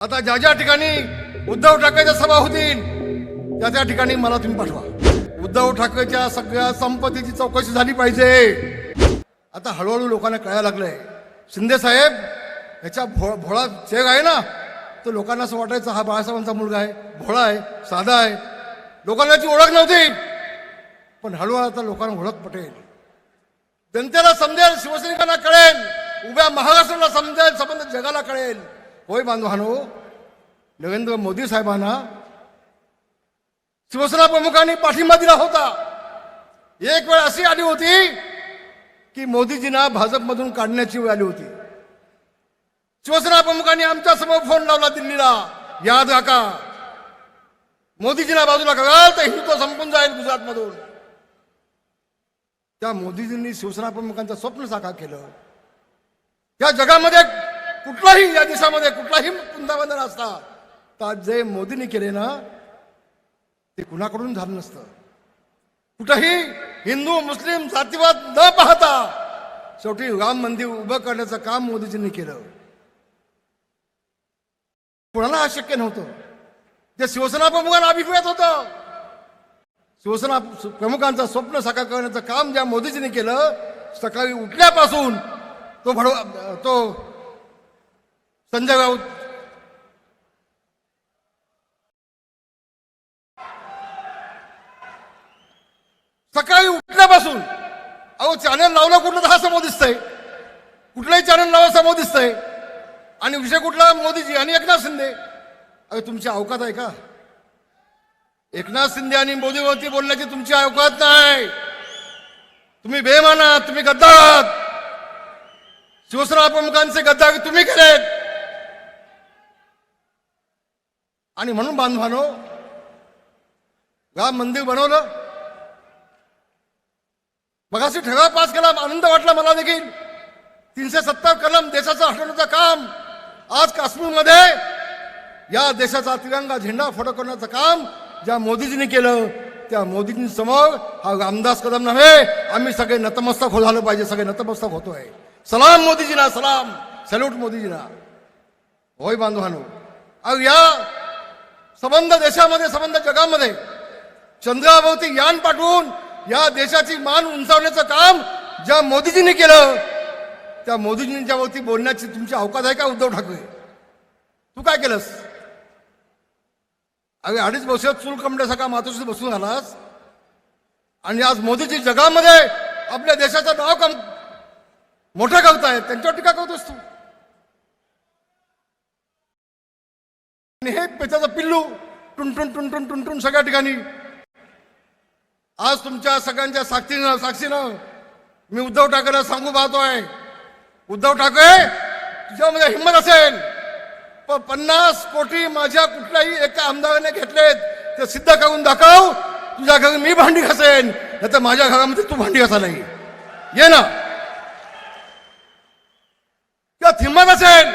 आता ज्या ज्या ठिकाणी उद्धव ठाकरेच्या सभा होतील त्या त्या ठिकाणी मला तुम्ही पाठवा. उद्धव ठाकरेच्या सगळ्या संपत्तीची चौकशी झाली पाहिजे. आता हळूहळू लोकांना कळायला लागलंय. शिंदे साहेब ह्याचा भो भोळा चेग आहे ना? तर लोकांना असं वाटायचं हा बाळासाहेबांचा मुलगा आहे भोळा आहे साधा आहे. लोकांना याची ओळख नव्हती. पण हळूहळू आता लोकांना ओळख पटेल. जनतेला समजेल शिवसैनिकांना कळेल उभ्या महाराष्ट्राला समजेल संबंध जगाला कळेल. होय बांधवानो नरेंद्र मोदी साहेबांना शिवसेना प्रमुखांनी पाठिंबा दिला होता. एक वेळ अशी आली होती की मोदीजींना भाजपमधून काढण्याची वेळ आली होती. शिवसेना प्रमुखांनी आमच्यासमोर फोन लावला दिल्लीला. याद राखा. मोदीजींना बाजूला कराल तर हिंदुत्व संपून जाईल गुजरातमधून. त्या मोदीजींनी शिवसेना प्रमुखांचं स्वप्न साकार केलं. या जगामध्ये कुठलाही या देशामध्ये कुठलाही वृंदावन असता तर जे मोदींनी केले ना ते कुणाकडून झालं नसतं. कुठंही हिंदू मुस्लिम जातीवाद न पाहता शेवटी राम मंदिर उभं करण्याचं काम मोदीजींनी केलं. कुणाला अशक्य नव्हतं. ते शिवसेना प्रमुखांना अभिप्रेत होतं. शिवसेना प्रमुखांचं स्वप्न साकार करण्याचं काम ज्या मोदीजींनी केलं सकाळी उठल्यापासून तो भडव तो संजय राऊत. सकाळी उठल्यापासून अहो चॅनल लावलं कुठलं तर हा समोर दिसतंय. कुठलंही चॅनल लावा समोर दिसतंय. आणि विषय कुठला? मोदीजी आणि एकनाथ शिंदे. अरे तुमची अवकात आहे का? एकनाथ शिंदे आणि मोदीवरती बोलण्याची तुमची अवकात नाही. तुम्ही बेमान आहात तुम्ही गद्दार. आहात शिवसेना प्रमुखांचे गद्दार तुम्ही केलेत आणि म्हणून बांधवानो राम मंदिर बनवलं. मगाशी ठराव पास केला आनंद वाटला मला देखील. तीनशे सत्तर कलम देशाचं हटवण्याचं काम आज काश्मीरमध्ये या देशाचा तिरंगा झेंडा फडकवण्याचं काम ज्या मोदीजींनी केलं त्या मोदीजी समोर हा रामदास कदम नव्हे आम्ही सगळे नतमस्तक हो झालं पाहिजे सगळे नतमस्तक होतोय. सलाम मोदीजीना सलाम. सॅल्यूट मोदीजीना. होय बांधवानो अहो या संबंध देशामध्ये संबंध जगामध्ये. चंद्राभोवती यान पाठवून या देशाची मान उंचावण्याचं काम ज्या मोदीजींनी केलं त्या मोदीजींच्या वरती बोलण्याची तुमची अवकाश आहे का उद्धव ठाकरे? तू काय केलंस? अरे अडीच वर्ष चूल कमड्यासारखा मातोश्री बसून आलास आणि आज मोदीजी जगामध्ये आपल्या देशाचं नाव कम मोठं करतायत त्यांच्यावर टीका करतोस तू. पेचाचा त्याचं पिल्लू टुनटुन टुनटुन टुनटुन सगळ्या ठिकाणी. आज तुमच्या सगळ्यांच्या साक्षीनं साक्षीनं मी उद्धव ठाकरेला सांगू पाहतोय. उद्धव ठाकरे तुझ्यामध्ये हिंमत असेल. पण पन्नास कोटी माझ्या कुठल्याही एका आमदाराने घेतलेत ते सिद्ध करून दाखव. तुझ्या घरी मी भांडी घासेन नाही तर माझ्या घरामध्ये तू भांडी घासा नाही. ये ना. त्यात हिंमत असेल.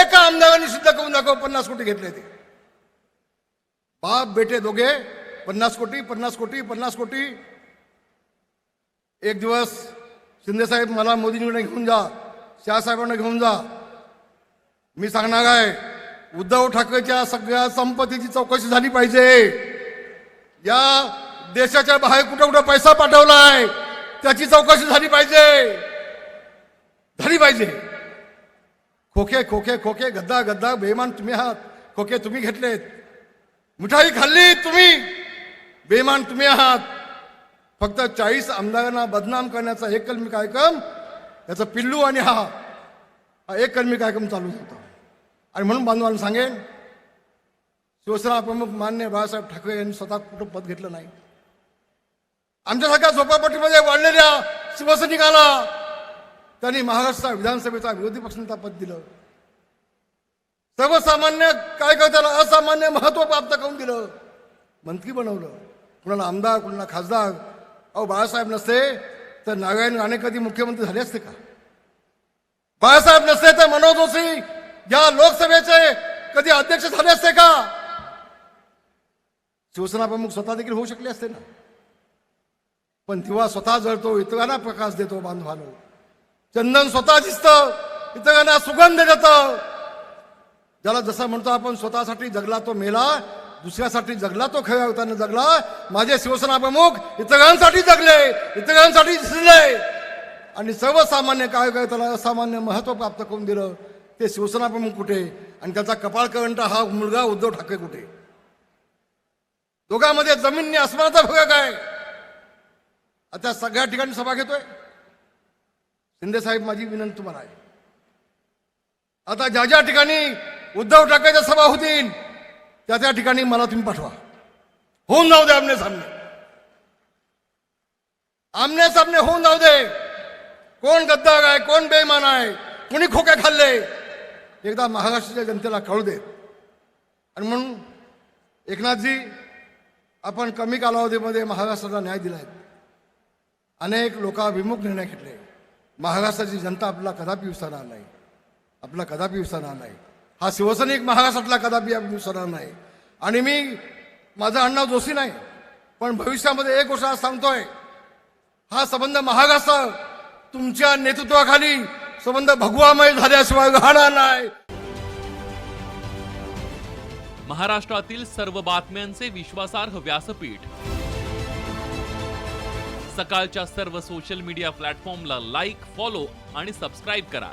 एका आमदाराने सिद्ध करून दाखव पन्नास कोटी घेतले ते. बाप बेटे दोघे पन्नास कोटी पन्नास कोटी पन्नास कोटी. एक दिवस शिंदेसाहेब मला मोदींकडे घेऊन जा शहासाहेबांना घेऊन जा. मी सांगणार आहे उद्धव ठाकरेच्या सगळ्या संपत्तीची चौकशी झाली पाहिजे. या देशाच्या बाहेर कुठं कुठं पैसा पाठवलाय त्याची चौकशी झाली पाहिजे. झाली पाहिजे. खोके खोके खोके गद्दा गद्दा बेमान तुम्ही आहात. खोके तुम्ही घेतलेत. मिठाई खाल्ली तुम्ही. बेमान तुम्ही आहात. फक्त चाळीस आमदारांना बदनाम करण्याचा एक कलमी कार्यक्रम याचा पिल्लू आणि हा हा एक कलमी कार्यक्रम चालू होता. आणि म्हणून बांधवांना सांगेन शिवसेना प्रमुख मान्य बाळासाहेब ठाकरे यांनी स्वतः कुठं पद घेतलं नाही. आमच्यासारख्या झोपापट्टीमध्ये वाढलेल्या शिवसैनिकाला त्यांनी महाराष्ट्र विधानसभेचा विरोधी पक्षनेता पद दिलं. सर्वसामान्य काय कर त्याला असामान्य महत्त्व प्राप्त करून दिलं. मंत्री बनवलं. कुणाला आमदार कुणाला खासदार. अहो बाळासाहेब नसते तर नारायण राणे कधी मुख्यमंत्री झाले असते का? बाळासाहेब नसते तर मनोज जोशी या लोकसभेचे कधी अध्यक्ष झाले असते का? शिवसेना प्रमुख स्वतः देखील होऊ शकले असते ना? पण दिवा स्वतः जळतो इतरांना प्रकाश देतो बांधवानो. चंदन स्वतः दिसतं इतरांना सुगंध देतं. ज्याला जसं म्हणतो आपण स्वतःसाठी जगला तो मेला दुसऱ्यासाठी जगला तो खव्या होताना जगला. माझे शिवसेना प्रमुख इतरांसाठी जगले इतरांसाठी दिसले. आणि सर्वसामान्य काय काय त्याला असामान्य महत्त्व प्राप्त करून दिलं. ते शिवसेना प्रमुख कुठे? आणि त्याचा कपाळ करंट हा मुलगा उद्धव ठाकरे कुठे? दोघांमध्ये जमीन आसमानाचा फरक आहे आता सगळ्या ठिकाणी सभा घेतोय. शिंदे साहेब माझी विनंती तुम्हाला आहे. आता ज्या ज्या ठिकाणी उद्धव ठाकरेच्या सभा होतील त्या त्या ठिकाणी मला तुम्ही पाठवा. होऊन जाऊ दे आमने सामने. आमने सामने होऊन जाऊ दे. कोण गद्दार आहे कोण बेईमान आहे कोणी खोके खाल्ले? एकदा महाराष्ट्राच्या जनतेला कळू दे. आणि म्हणून एकनाथजी आपण कमी कालावधीमध्ये महाराष्ट्राला न्याय दिलाय. अनेक लोकाभिमुख निर्णय घेतले. महाराष्ट्राची जनता आपला कदापि विसरणार नाही. आपला कदापि विसरणार नाही. हा शिवसैनिक महाराष्ट्रातला कदापि विसरणार नाही. आणि मी माझं अण्णा जोशी नाही पण भविष्यामध्ये एक गोष्ट आज सांगतोय. हा संबंध महाराष्ट्र तुमच्या नेतृत्वाखाली संबंध भगवामय झाल्याशिवाय राहणार नाही. महाराष्ट्रातील सर्व बातम्यांचे विश्वासार्ह व्यासपीठ. सकाळच्या सर्व सोशल मीडिया प्लॅटफॉर्मला लाईक फॉलो आणि सबस्क्राईब करा.